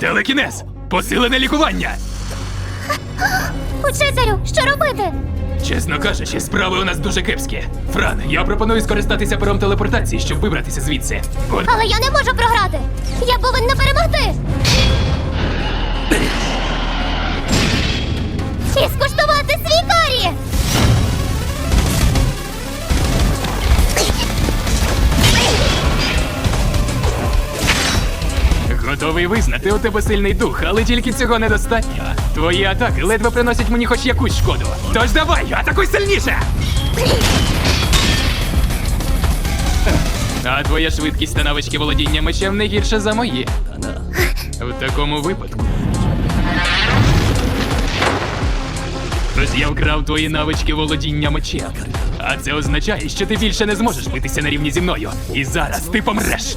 Телекінез! Посилене лікування! Учителю, що робити? Чесно кажучи, справи у нас дуже кепські. Фран, я пропоную скористатися пером телепортації, щоб вибратися звідси. От Але я не можу програти. Я повинна перемогти. Готовий визнати, у тебе сильний дух, але тільки цього недостатньо. Твої атаки ледве приносять мені хоч якусь шкоду. Тож давай, атакуй сильніше! А твоя швидкість та навички володіння мечем не гірше за мої. В такому випадку. Тож я вкрав твої навички володіння мечем. А це означає, що ти більше не зможеш битися на рівні зі мною. І зараз ти помреш.